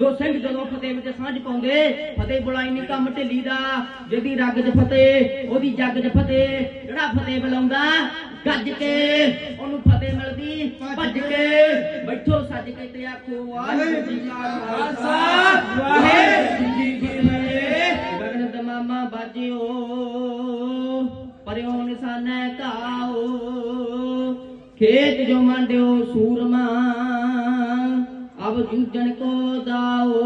ਦੋ ਸਿੰਘ ਜਦੋਂ ਫਤਿਹ ਵਿੱਚ ਸਾਂਝ ਪਾਉਂਦੇ, ਫਤਿਹ ਬੁਲਾਈ ਨਹੀਂ ਕੰਮ ਢਿੱਲੀ ਦਾ, ਜਿਹਦੀ ਰੱਗ 'ਚ ਫਤਿਹ, ਉਹਦੀ ਜੱਗ 'ਚ ਫਤਿਹ, ਜਿਹੜਾ ਫਤਿਹ ਬੁਲਾਉਂਦਾ, ਗੱਜ ਕੇ ਉਹਨੂੰ ਫਤਿਹ ਮਿਲਦੀ, ਭੱਜ ਕੇ ਬੈਠੋ ਸੱਜ ਕੇ ਤੇ ਆਖੋ, ਵਾਹਿਗੁਰੂ ਜੀ ਕਾ ਖਾਲਸਾ, ਵਾਹਿਗੁਰੂ ਜੀ ਕੀ ਫਤਿਹ। ਗਗਨ ਦਮਾਮਾ ਬਾਜਿਓ, ਪਰਿਓ ਨਿਸ਼ਾਨਾ ਕਾਓ ਖੇਤ ਜੋ ਮੰਡਿਓ ਸੂਰਮਾ ਅਬ ਜੂਝਣ ਕੋ ਦਾਓ।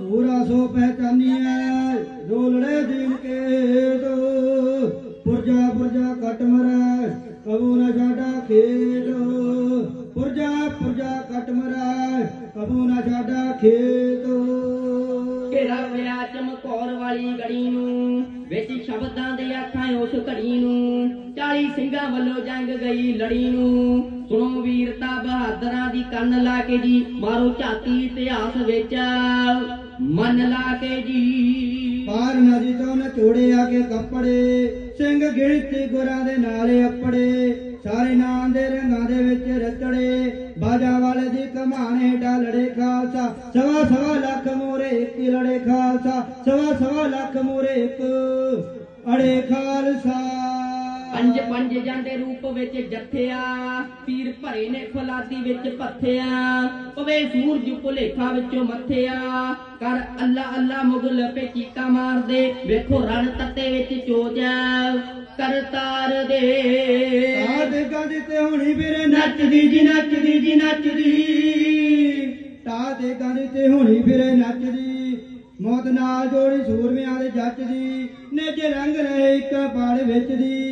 ਪੂਰਾ ਸੋ ਪਹਿਚਾਨੀਐ ਜੋ ਲੜੇ ਦੀਨ ਕੇ ਤੋ ਪੁਰਜਾ ਪੁਰਜਾ ਕਟ ਮਰੈ ਕਬੂ ਨ ਛਾਡਾ ਖੇਤ। ਪੁਰਜਾ ਪੁਰਜਾ ਕਟ ਮਰੈ ਕਬੂ ਨ ਛਾਡਾ ਖੇਤ। ਘੇਰਾ ਪਿਆ ਚਮਕੌਰ ਵਾਲੀ ਗੜੀ ਨੂੰ ਵਿੱਚ ਸ਼ਬਦਾਂ ਦੇ ਆਖਾਂ ਉਸ ਘੜੀ ਨੂੰ। 40 ਸਿੰਘਾਂ ਵੱਲੋਂ ਜੰਗ ਗਈ ਲੜੀ ਨੂੰ। ਸੁਣੋ ਵੀਰਤਾ ਬਹਾਦਰਾਂ ਦੀ ਕੰਨ ਲਾ ਕੇ ਜੀ, ਮਾਰੋ ਝਾਤੀ ਇਤਿਹਾਸ ਵਿੱਚ। ਮਨ ਲਾ ਕੇ ਜੀ। ਪਾਰ ਨਦੀ ਤੋਂ ਨ ਚੋੜੇ ਆ ਕੇ ਕੱਪੜੇ, ਸਿੰਘ ਗਿਣਤੀ ਗੁਰਾਂ ਦੇ ਨਾਲੇ ਅੱਪੜੇ। ਸਾਰੇ ਨਾਂ ਦੇ ਰੰਗਾਂ ਦੇ ਵਿੱਚ ਰਚੜੇ ਬਾਜਾ ਵਾਲੇ ਦੀ ਕਮਾਣੇ ਡਾਲੜੇ ਖਾਲਸਾ। ਸਵਾ ਸਵਾ ਲੱਖ ਮੋਰੇ ਇੱਕ ਲੜੇ ਖਾਲਸਾ। ਸਵਾ ਸਵਾ ਲੱਖ ਮੋਰੇ ਇੱਕ ਅੜੇ ਖਾਲਸਾ। ਪੰਜ ਪੰਜ ਜਾਂਦੇ ਰੂਪ ਵਿੱਚ ਜੱਥਿਆ, ਪੀਰ ਭਰੇ ਨੇ ਫਲਾਦੀ ਵਿੱਚ ਪੱਥਿਆ, ਪਵੇ ਸੂਰਜ ਭੁਲੇਖਾ ਵਿੱਚੋਂ ਮੱਥਿਆ। ਕਰ ਅੱਲਾ ਅੱਲਾ ਮੁਗਲ ਪੇ ਚੀਕਾ ਮਾਰਦੇ, ਵੇਖੋ ਰਣ ਤੱਤੇ ਵਿੱਚ ਚੋਜਾ। ਕਰ ਦੇ। ਤਾਰ ਦੇ ਤੇ ਹੁਣੀ ਫਿਰ ਨੱਚਦੀ ਜੀ ਨੱਚਦੀ ਜੀ ਨੱਚਦੀ ਤਾ ਦੇ ਗਾਂਦੇ ਤੇ ਹੁਣੀ ਫਿਰ ਨੱਚਦੀ ਮੌਤ ਨਾਲ ਜੋੜੀ ਸੂਰਮਿਆਂ ਦੇ ਜੱਚਦੀ ਨੇ ਜੇ ਰੰਗ ਰਹੇ ਇੱਕ ਬਾੜ ਵਿੱਚ ਦੀ।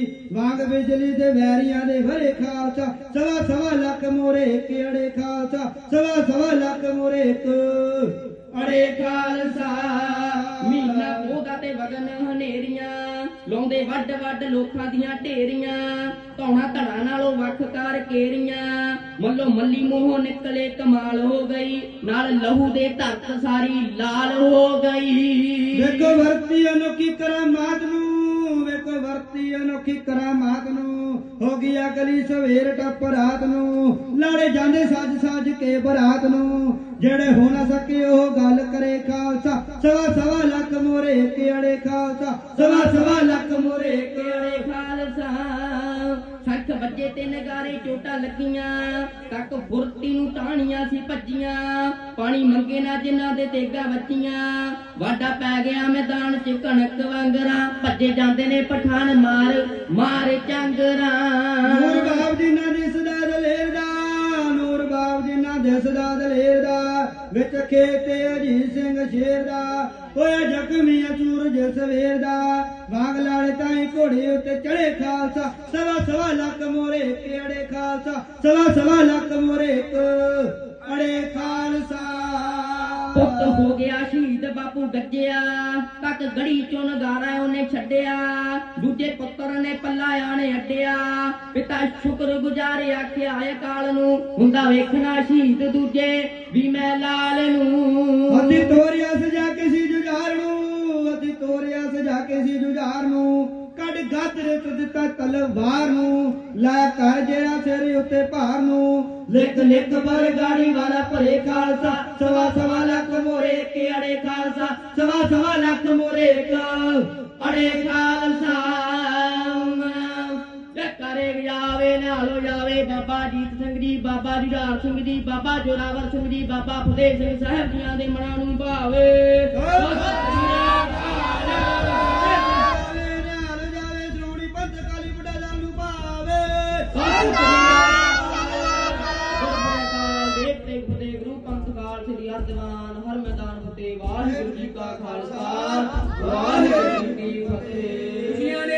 ਬਿਜਲੀ ਦੇ ਵੈਰੀਆਂ ਦੇ ਭਰੇ ਖਾਲਸਾ ਸਵਾ ਸਵਾ ਲੱਖ ਮੋਰੇ ਇੱਕ ਅੜੇ ਖਾਲਸਾ ਸਵਾ ਸਵਾ ਲੱਖ ਮੋਰੇ ਇੱਕ ਅੜੇ ਖਾਲਸਾ। ਮਹੀਨਾ ਉਹਦਾ ਤੇ ਵਗਨ ਹਨੇਰੀਆਂ ਲਾਉਂਦੇ ਵੱਡ ਵੱਡ ਲੋਕਾਂ ਦੀਆਂ ਢੇਰੀਆਂ ਧੌਣਾ ਧੜਾ ਨਾਲੋਂ ਵੱਖ ਕਰ ਕੇਰੀਆਂ। ਮੱਲੋ ਮੱਲੀ ਮੂੰਹੋਂ ਨਿਕਲੇ ਕਮਾਲ ਹੋ ਗਈ ਨਾਲ ਲਹੂ ਦੇ ਧਰਤ ਸਾਰੀ ਲਾਲ ਹੋ ਗਈ। ਵੇਖੋ ਵਰਤੀ ਅਨੋਖੀ ਕਰਾਮਾਤ ਵਰਤੀ ਅਨੋਖੀ ਕਰਾਮਾਤ ਨੂੰ। ਹੋ ਗਈ ਅਗਲੀ ਸਵੇਰ ਟੱਪ ਰਾਤ ਨੂੰ। ਲਾੜੇ ਜਾਂਦੇ ਸੱਜ ਸੱਜ ਕੇ ਬਰਾਤ ਨੂੰ। ਜਿਹੜੇ ਹੋ ਨਾ ਸਕੇ ਉਹ ਗੱਲ ਕਰੇ ਖਾਲਸਾ। ਸਵਾ ਸਵਾ ਮੋਰੇ ਕਿਹੜੇ ਖਾਲਸਾ, ਸਵਾ ਸਵਾ ਲੱਖ ਮੋਰੇ ਕਿਹੜੇ ਖਾਲਸਾ। ਸੱਖ ਵੱਜੇ ਤੇ ਨਗਾਰੇ ਚੋਟਾਂ ਲੱਗੀਆਂ, ਤੱਕ ਫੁਰਤੀ ਨੂੰ ਟਾਣੀਆਂ ਸੀ ਭੱਜੀਆਂ। ਪਾਣੀ ਮੰਗੇ ਨਾ ਜਿਨ੍ਹਾਂ ਦੇ ਤੇਗਾ ਬੱਚੀਆਂ ਵਾਡਾ ਪੈ ਗਿਆ ਮੈਦਾਨ ਚ ਕਣਕ ਵਾਂਗਰਾਂ, ਭੱਜੇ ਜਾਂਦੇ ਨੇ ਪਠਾਨ ਮਾਰ ਮਾਰ ਨੂਰ ਚੰਗਰਾਂ। ਵਿੱਚ ਖੇਤੇ ਅਜੀਤ ਸਿੰਘ ਸ਼ੇਰ ਦਾ ਹੋਇਆ ਜ਼ਖਮੀ ਸੂਰਜ ਸਵੇਰ ਦਾ। ਵਾਗ ਲਾਲ ਤਾਈ ਘੋੜੇ ਉੱਤੇ ਚੜੇ ਖਾਲਸਾ, ਸਵਾ ਸਵਾ ਲੱਖ ਮੋਰੇ ਕਿਹੜੇ ਖਾਲਸਾ, ਸਵਾ ਸਵਾ ਲੱਖ ਮੋਰੇ ਅੜੇ ਖਾਲਸਾ। ਪੁੱਤ ਹੋ ਗਿਆ ਸ਼ਹੀਦ ਬਾਪੂ ਗੱਜਿਆ ਤੱਕ ਗੜੀ ਚੋਂ ਨਗਾਰਾ ਉਹਨੇ ਛੱਡਿਆ। ਦੂਜੇ ਪੁੱਤਰ ਨੇ ਪੱਲਾ ਆਣੇ ਅੱਡਿਆ। ਪਿਤਾ ਸ਼ੁਕਰ ਗੁਜ਼ਾਰੇ ਆਖਿਆ ਕਾਲ ਨੂੰ। ਹੁੰਦਾ ਵੇਖਣਾ ਸ਼ਹੀਦ ਦੂਜੇ ਵੀ ਮੈਂ ਲਾਲ ਨੂੰ। ਅਤੀ ਤੋਰਿਆ ਸਜਾ ਕੇ ਸੀ ਜੁਝਾਰ ਨੂੰ। ਅਤੀ ਤੋਰਿਆ ਸਜਾ ਕੇ ਸੀ ਜੁਝਾਰ ਨੂੰ। ਕੱਢ ਗਾਤਰੇ ਤੇ ਦਿੱਤਾ, ਤਲਵਾਰ ਨੂੰ ਲੈ ਕਰ ਜਿਹੜਾ ਸਿਰ ਉੱਤੇ ਭਾਰ ਨੂੰ। ਲਿਖ ਲਿਖ ਪਰ ਗਾੜੀ ਵਾਲਾ ਭਰੇ ਖਾਲਸਾ, ਸਵਾ ਸਵਾ ਲੱਖ ਮੋਰੇ ਕੇ ਅੜੇ ਖਾਲਸਾ, ਸਵਾ ਸਵਾ ਲੱਖ ਮੋਰੇ ਕ ਅੜੇ ਖਾਲਸਾ। ਕਰੇ ਜਾਵੇ ਨਾਲੋ ਜਾਵੇ ਬਾਬਾ ਜੀਤ ਸਿੰਘ ਜੀ, ਬਾਬਾ ਜੁਝਾਰ ਸਿੰਘ ਜੀ, ਬਾਬਾ ਜੋਰਾਵਰ ਸਿੰਘ ਜੀ, ਬਾਬਾ ਫਤਿਹ ਸਿੰਘ ਸਾਹਿਬ ਜੀਆਂ ਦੇ ਮਨਾਂ ਨੂੰ ਭਾਵੇ। ਸਤਿ ਸ੍ਰੀ ਅਕਾਲ। ਸਤਕਾਰ ਸ੍ਰੀ ਅਰਜਵਾਨ ਹਰ ਮੈਦਾਨ ਫਤਿਹ ਵਾਹਿਗੁਰੂ ਜੀ ਕਾ ਖਾਲਸਾ ਵਾਹਿਗੁਰੂ ਜੀ ਕੀ ਫਤਿਹ।